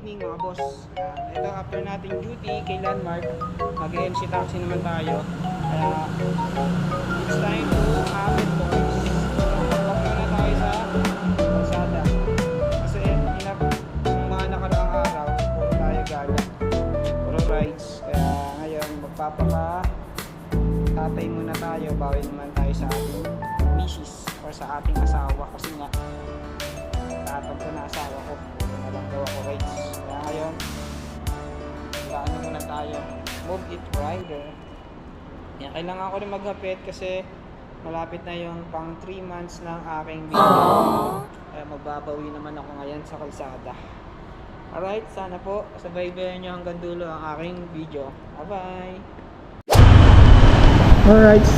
evening mga boss. Ah, ito after nating duty kay Landmark, mag-MC taxi naman tayo. Kaya it's time to hammer boys. Pagpapak na tayo sa. Kasi yung mga nakaraang araw, puro tayo. Puro rides. Kaya ngayon magpapaka tatay muna tayo, bawi naman tayo sa ating misis or sa ating asawa kasi nga tatag ko na asawa ko lang daw ako rides kaya ngayon gaano muna tayo. Move it rider yan, kailangan ko rin maghapit kasi malapit na yung pang 3 months ng aking video. Kaya magbabawi naman ako ngayon sa kalsada. Alright sana po sabay-bayan nyo hanggang dulo ang aking video. Bye bye Alright.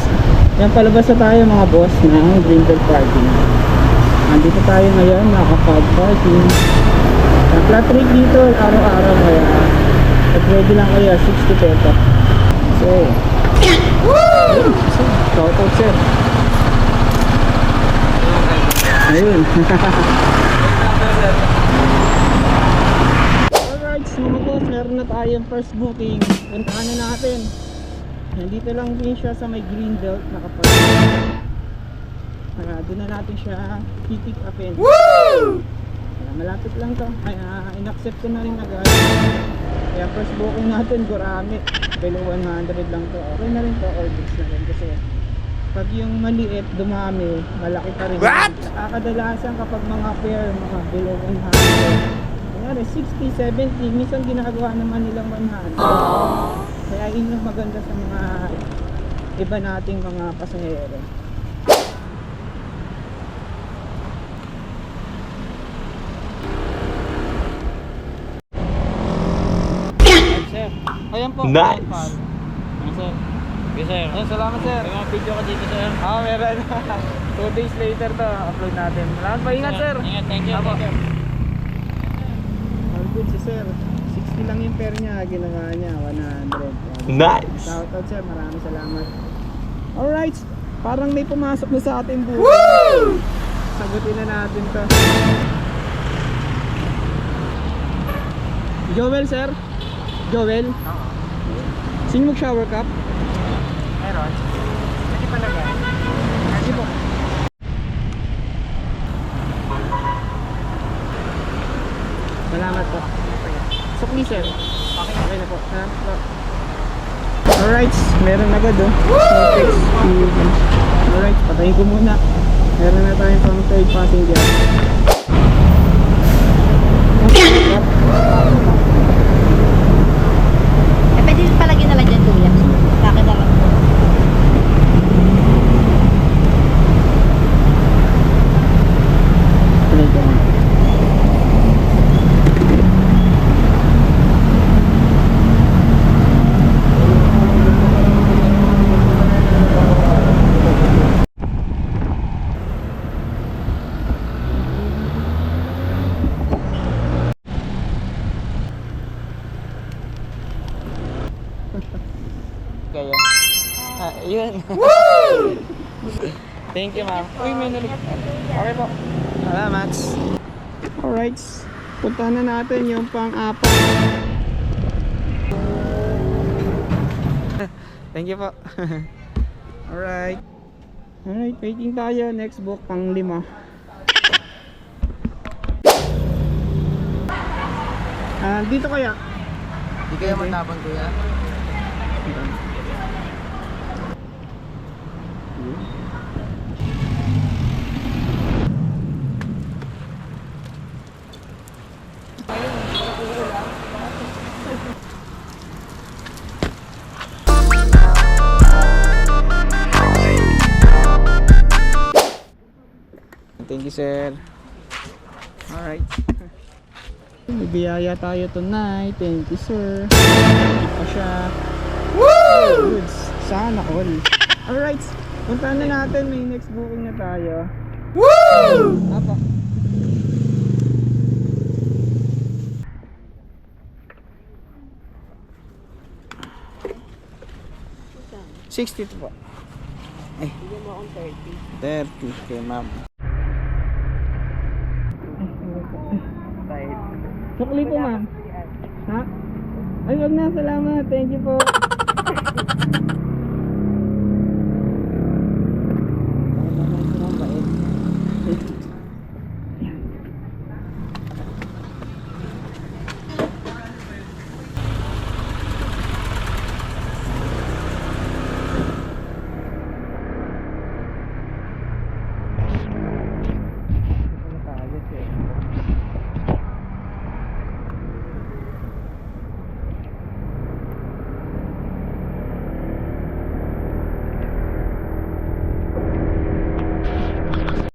Yan palabas na tayo mga boss ng Greenbelt Parking. Nandito tayo ngayon, nakapag parking. Ang flat rate dito, araw-araw kaya pag ready lang kayo, 60 peso. So, shout out sir. Ayun. Alright, mga boss, meron na tayong first booking. Puntahan na natin. Nandito lang din siya sa may green belt nakapag Kaya doon na natin siya pipick upin. Woo! Malapit lang to. Kaya in-accept ko na rin agad. Kaya first booking natin, Gurami. Below 100 lang to. Okay na rin to, Orbix na rin. Kasi pag yung maliit, dumami, malaki pa rin. What? Kadalasan kapag mga pair, mga below 100. Kanyari, 60, 70, minsan ginagawa naman nilang 100. Kaya yun yung maganda sa mga iba nating mga pasahero. Ayan po. Nice. ayan. Ayan, sir. Yes, sir. Ayan, salamat sir. May mga video ka dito, sir. Ah, meron. Two days later to, upload natin. Salamat pa, ingat sir. Ingat, thank you. Apo. Thank you. All good si sir. 60 lang yung pair niya, ginawa niya, 100. Nice. Shoutout sir, maraming salamat. Alright, parang may pumasok na sa ating buhay. Sagutin na natin to. Joel sir? Joel? Oo. Sino mag-shower cup? Meron. Hindi pa lagay. Sige po. Salamat po. Sukli sir. Okay, okay na po. Po. Alright, meron agad oh. Alright, patayin ko muna. Meron na tayong pang third passenger. Eh, pwede palagyan na lang dyan, kuya. Bakit na lang? Patayin ko muna. Kaya. Ah, yun. Thank you, ma'am. Uy, may nalig. Okay po. Salamat. Alright. Puntahan na natin yung pang-apat. Thank you po. Alright. Alright, waiting tayo. Next book, pang-lima. Ah, dito kaya? Hindi kayo matapang, kuya. Thank you, sir. Alright. May biyaya tayo tonight. Thank you, sir. Thank pa siya. Woo! Goods. Sana all. Alright. Puntahan na natin. May next booking na tayo. Woo! Apa. Sixty po. Ay. Bigyan mo akong 30. 30. Okay, ma'am. Sukli po ma'am. Ha? Ay, wag na. Salamat. Thank you po.